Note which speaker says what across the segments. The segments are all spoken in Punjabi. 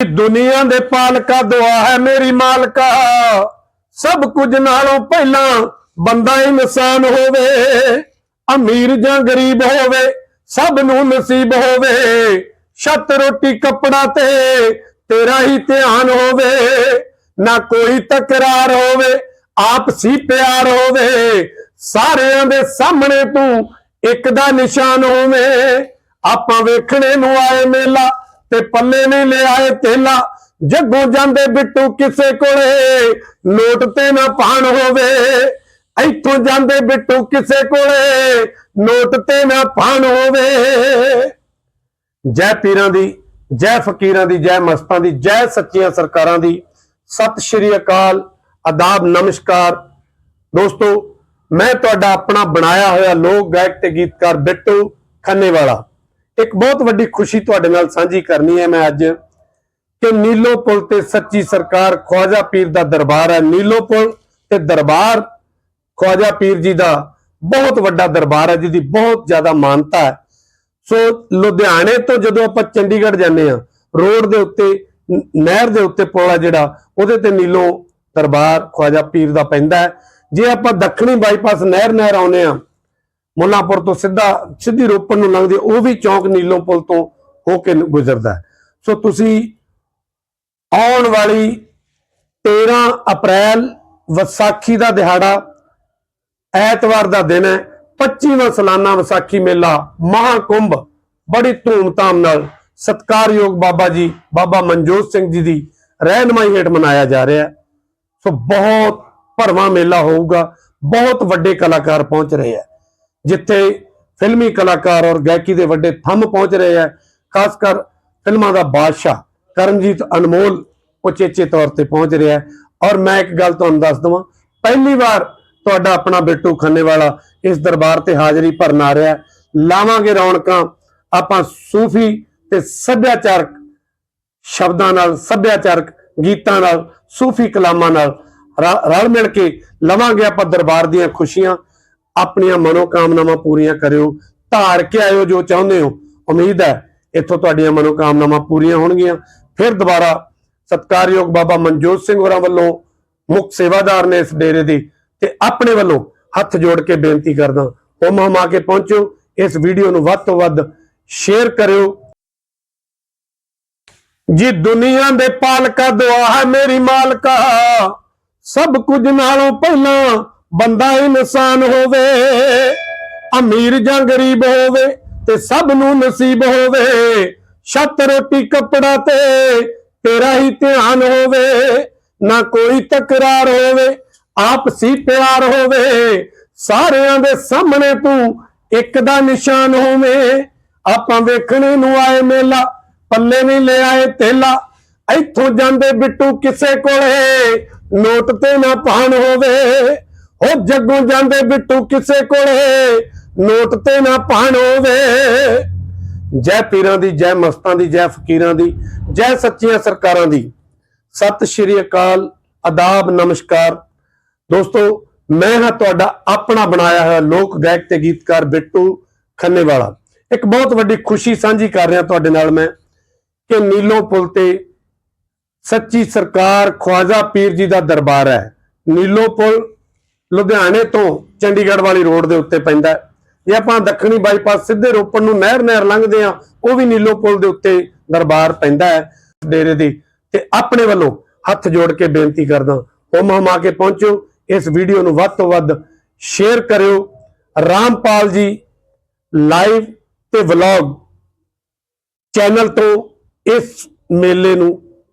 Speaker 1: ਦੁਨੀਆ ਦੇ ਪਾਲਕਾ ਦੁਆ ਹੈ ਮੇਰੀ ਮਾਲਕਾ। ਸਭ ਕੁਝ ਨਾਲੋਂ ਪਹਿਲਾਂ ਬੰਦਾ ਇਨਸਾਨ ਹੋਵੇ, ਅਮੀਰ ਜਾਂ ਗਰੀਬ ਹੋਵੇ, ਸਭ ਨੂੰ ਨਸੀਬ ਹੋਵੇ। ਛੱਤ ਰੋਟੀ ਕੱਪੜਾ ਤੇ ਤੇਰਾ ਹੀ ਧਿਆਨ ਹੋਵੇ, ਨਾ ਕੋਈ ਤਕਰਾਰ ਹੋਵੇ ਆਪਸੀ ਪਿਆਰ ਹੋਵੇ। ਸਾਰਿਆਂ ਦੇ ਸਾਹਮਣੇ ਤੂੰ ਇੱਕ ਦਾ ਨਿਸ਼ਾਨ ਹੋਵੇ। ਆਪਾਂ ਵੇਖਣੇ ਨੂੰ ਆਏ ਮੇਲਾ ਤੇ ਪੱਲੇ ਨਹੀਂ ਲਿਆਏ ਤੇਲਾ, ਜੱਗੋਂ ਜਾਂਦੇ ਬਿੱਟੂ ਕਿਸੇ ਕੋਲੇ ਨੋਟ ਤੇ ਨਾ ਪਾਣ ਹੋਵੇ। ਇੱਥੋਂ ਜਾਂਦੇ ਬਿੱਟੂ ਕਿਸੇ ਕੋਲੇ ਨੋਟ ਤੇ ਨਾ ਪਾਣ ਹੋਵੇ। ਜੈ ਪੀਰਾਂ ਦੀ, ਜੈ ਫਕੀਰਾਂ ਦੀ, ਜੈ ਮਸਤਾਂ ਦੀ, ਜੈ ਸੱਚੀਆਂ ਸਰਕਾਰਾਂ ਦੀ। ਸਤਿ ਸ਼੍ਰੀ ਅਕਾਲ, ਆਦਾਬ, ਨਮਸਕਾਰ। ਦੋਸਤੋ, ਮੈਂ ਤੁਹਾਡਾ ਆਪਣਾ ਬਣਾਇਆ ਹੋਇਆ ਲੋਕ ਗਾਇਕ ਤੇ ਗੀਤਕਾਰ ਬਿੱਟੂ ਖੰਨੇ ਵਾਲਾ ਇੱਕ ਬਹੁਤ ਵੱਡੀ ਖੁਸ਼ੀ ਤੁਹਾਡੇ ਨਾਲ ਸਾਂਝੀ ਕਰਨੀ ਹੈ ਮੈਂ ਅੱਜ ਕਿ ਨੀਲੋ ਪੁਲ ਤੇ ਸੱਚੀ ਸਰਕਾਰ ਖਵਾਜਾ ਪੀਰ ਦਾ ਦਰਬਾਰ ਹੈ। ਨੀਲੋ ਪੁਲ ਤੇ ਦਰਬਾਰ ਖਵਾਜਾ ਪੀਰ ਜੀ ਦਾ ਬਹੁਤ ਵੱਡਾ ਦਰਬਾਰ ਹੈ, ਜਿਹਦੀ ਬਹੁਤ ਜ਼ਿਆਦਾ ਮਾਨਤਾ ਹੈ। ਸੋ ਲੁਧਿਆਣੇ ਤੋਂ ਜਦੋਂ ਆਪਾਂ ਚੰਡੀਗੜ੍ਹ ਜਾਂਦੇ ਆ ਰੋਡ ਦੇ ਉੱਤੇ ਨਹਿਰ ਦੇ ਉੱਤੇ ਪੁਲ ਆ ਜਿਹੜਾ, ਉਹਦੇ ਤੇ ਨੀਲੋ ਦਰਬਾਰ ਖਵਾਜਾ ਪੀਰ ਦਾ ਪੈਂਦਾ ਹੈ। ਜੇ ਆਪਾਂ ਦੱਖਣੀ ਬਾਈਪਾਸ ਨਹਿਰ ਨਹਿਰ ਆਉਨੇ ਆ ਮੁੱਲਾਂਪੁਰ ਤੋਂ ਸਿੱਧਾ, ਸਿੱਧੀ ਰੋਪਣ ਨੂੰ ਲੰਘਦੇ, ਉਹ ਵੀ ਚੌਂਕ ਨੀਲੋ ਪੁਲ ਤੋਂ ਹੋ ਕੇ ਗੁਜ਼ਰਦਾ ਹੈ। ਸੋ ਤੁਸੀਂ ਆਉਣ ਵਾਲੀ 13 ਅਪ੍ਰੈਲ ਵਿਸਾਖੀ ਦਾ ਦਿਹਾੜਾ, ਐਤਵਾਰ ਦਾ ਦਿਨ ਹੈ 25ਵਾਂ ਸਾਲਾਨਾ ਵਿਸਾਖੀ ਮੇਲਾ, ਮਹਾਕੁੰਭ, ਬੜੀ ਧੂਮਧਾਮ ਨਾਲ ਸਤਕਾਰਯੋਗ ਬਾਬਾ ਜੀ, ਬਾਬਾ ਮਨਜੋਤ ਸਿੰਘ ਜੀ ਦੀ ਰਹਿਨਮਾਈ ਹੇਠ ਮਨਾਇਆ ਜਾ ਰਿਹਾ ਹੈ। ਸੋ ਬਹੁਤ ਭਰਵਾਂ ਮੇਲਾ ਹੋਊਗਾ, ਬਹੁਤ ਵੱਡੇ ਕਲਾਕਾਰ ਪਹੁੰਚ ਰਹੇ ਹੈ। ਜਿੱਥੇ ਫਿਲਮੀ ਕਲਾਕਾਰ ਔਰ ਗਾਇਕੀ ਦੇ ਵੱਡੇ ਥੰਮ ਪਹੁੰਚ ਰਹੇ ਹੈ, ਖਾਸ ਕਰ ਫਿਲਮਾਂ ਦਾ ਬਾਦਸ਼ਾਹ ਕਰਮਜੀਤ ਅਨਮੋਲ ਉਚੇਚੇ ਤੌਰ ਤੇ ਪਹੁੰਚ ਰਿਹਾ ਹੈ। ਔਰ ਮੈਂ ਇੱਕ ਗੱਲ ਤੁਹਾਨੂੰ ਦੱਸ ਦਵਾਂ, ਪਹਿਲੀ ਵਾਰ ਤੁਹਾਡਾ ਆਪਣਾ ਬਿੱਟੂ ਖੰਨੇ ਵਾਲਾ ਇਸ ਦਰਬਾਰ ਤੇ ਹਾਜ਼ਰੀ ਭਰਨ ਆ ਰਿਹਾ ਲਾਵਾਂਗੇ ਰੌਣਕਾਂ, ਆਪਾਂ ਸੂਫੀ ਤੇ ਸੱਭਿਆਚਾਰਕ ਸ਼ਬਦਾਂ ਨਾਲ, ਸੱਭਿਆਚਾਰਕ ਗੀਤਾਂ ਨਾਲ, ਸੂਫੀ ਕਲਾਮਾਂ ਨਾਲ ਰਲ ਮਿਲ ਕੇ ਲਵਾਂਗੇ ਆਪਾਂ ਦਰਬਾਰ ਦੀਆਂ ਖੁਸ਼ੀਆਂ। ਆਪਣੀਆਂ ਮਨੋਕਾਮਨਾਵਾਂ ਪੂਰੀਆਂ ਕਰਿਓ ਧਾਰ ਕੇ ਆਇਓ ਜੋ ਚਾਹੁੰਦੇ ਹੋ। ਉਮੀਦ ਹੈ ਇੱਥੋਂ ਤੁਹਾਡੀਆਂ ਮਨੋਕਾਮਨਾਵਾਂ ਪੂਰੀਆਂ ਹੋਣਗੀਆਂ। ਫਿਰ ਦੁਬਾਰਾ ਸਤਕਾਰਯੋਗ ਬਾਬਾ ਮਨਜੋਤ ਸਿੰਘ ਹੋਰਾਂ ਵੱਲੋਂ ਮੁੱਖ ਸੇਵਾਦਾਰ ਨੇ ਇਸ ਡੇਰੇ ਦੀ ਤੇ ਆਪਣੇ ਵੱਲੋਂ ਹੱਥ ਜੋੜ ਕੇ ਬੇਨਤੀ ਕਰਦਾ ਹੁਮ ਹਮਾ ਕੇ ਪਹੁੰਚੋ, ਇਸ ਵੀਡੀਓ ਨੂੰ ਵੱਧ ਤੋਂ ਵੱਧ ਸ਼ੇਅਰ ਕਰਿਓ। ਜੀ ਦੁਨੀਆ ਦੇ ਪਾਲਕਾ ਦੁਆ ਹੈ ਮੇਰੀ ਮਾਲਕਾ। ਸਭ ਕੁਝ ਨਾਲੋਂ ਪਹਿਲਾਂ ਬੰਦਾ ਇਨਸਾਨ ਹੋਵੇ, ਅਮੀਰ ਜਾਂ ਗਰੀਬ ਹੋਵੇ ਤੇ ਸਭ ਨੂੰ ਨਸੀਬ ਹੋਵੇ, ਛੱਤ ਰੋਟੀ ਕੱਪੜਾ ਤੇ ਤੇਰਾ ਹੀ ਧਿਆਨ ਹੋਵੇ, ਨਾ ਕੋਈ ਤਕਰਾਰ ਹੋਵੇ ਆਪਸੀ ਪਿਆਰ ਹੋਵੇ, ਸਾਰਿਆਂ ਦੇ ਸਾਹਮਣੇ ਤੂੰ ਇੱਕ ਦਾ ਨਿਸ਼ਾਨ ਹੋਵੇ। ਆਪਾਂ ਵੇਖਣੇ ਨੂੰ ਆਏ ਮੇਲਾ, ਪੱਲੇ ਨਹੀਂ ਲੈ ਆਏ ਤੇਲਾ, ਇੱਥੋਂ ਜਾਂਦੇ ਬਿੱਟੂ ਕਿਸੇ ਕੋਲੇ, ਨੋਟ ਤੇ ਨਾ ਪਾਣ ਹੋਵੇ। ਉਹ ਜੱਗੋਂ ਜਾਂਦੇ ਬਿੱਟੂ ਕਿਸੇ ਕੋਲੇ ਨੋਟ ਤੇ ਨਾ ਪਾਣ ਹੋਵੇ। ਜੈ ਪੀਰਾਂ ਦੀ, ਜੈ ਮਸਤਾਂ ਦੀ, ਜੈ ਫਕੀਰਾਂ ਦੀ, ਜੈ ਸੱਚੀਆਂ ਸਰਕਾਰਾਂ ਦੀ। ਸਤਿ ਸ਼੍ਰੀ ਅਕਾਲ, ਆਦਾਬ, ਨਮਸਕਾਰ। ਦੋਸਤੋ, ਮੈਂ ਹਾਂ ਤੁਹਾਡਾ ਆਪਣਾ ਬਣਾਇਆ ਹੋਇਆ ਲੋਕ ਗਾਇਕ ਤੇ ਗੀਤਕਾਰ ਬਿੱਟੂ ਖੰਨੇ ਵਾਲਾ ਇੱਕ ਬਹੁਤ ਵੱਡੀ ਖੁਸ਼ੀ ਸਾਂਝੀ ਕਰ ਰਿਹਾ ਤੁਹਾਡੇ ਨਾਲ ਮੈਂ ਕਿ ਨੀਲੋ ਪੁਲ ਤੇ ਸੱਚੀ ਸਰਕਾਰ ਖਵਾਜਾ ਪੀਰ ਜੀ ਦਾ ਦਰਬਾਰ ਹੈ। ਨੀਲੋ ਪੁਲ ਲੁਧਿਆਣੇ ਤੋਂ ਚੰਡੀਗੜ੍ਹ ਵਾਲੀ ਰੋਡ ਦੇ ਉੱਤੇ ਪੈਂਦਾ ਹੈ। ਜੇ ਆਪਾਂ ਦੱਖਣੀ ਬਾਈਪਾਸ ਸਿੱਧੇ ਰੋਪੜ ਨੂੰ ਨਹਿਰ ਨਹਿਰ ਲੰਘਦੇ ਆ ਉਹ ਵੀ ਨੀਲੋ ਪੁਲ ਦੇ ਉੱਤੇ ਦਰਬਾਰ ਪੈਂਦਾ ਹੈ ਡੇਰੇ ਦੀ। ਤੇ ਆਪਣੇ ਵੱਲੋਂ ਹੱਥ ਜੋੜ ਕੇ ਬੇਨਤੀ ਕਰਦਾ ਹੁਮ ਹਮਾ ਕੇ ਪਹੁੰਚੋ, ਇਸ ਵੀਡੀਓ ਨੂੰ ਵੱਧ ਤੋਂ ਵੱਧ ਸ਼ੇਅਰ ਕਰਿਓ। ਰਾਮਪਾਲ ਜੀ ਲਾਈਵ ਤੇ ਵਲੌਗ ਚੈਨਲ ਤੋਂ ਇਸ ਮੇਲੇ ਨੂੰ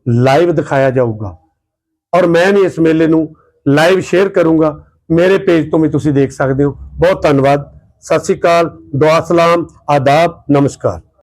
Speaker 1: ਲਾਈਵ ਦਿਖਾਇਆ ਜਾਊਗਾ। ਔਰ ਮੈਂ ਵੀ ਇਸ ਮੇਲੇ ਨੂੰ ਲਾਈਵ ਸ਼ੇਅਰ ਕਰੂੰਗਾ। ਮੇਰੇ ਪੇਜ ਤੋਂ ਵੀ ਤੁਸੀਂ ਦੇਖ ਸਕਦੇ ਹੋ। ਬਹੁਤ ਧੰਨਵਾਦ। ਸਤਿ ਸ਼੍ਰੀ ਅਕਾਲ। ਦੁਆ ਸਲਾਮ। ਆਦਾਬ। ਨਮਸਕਾਰ।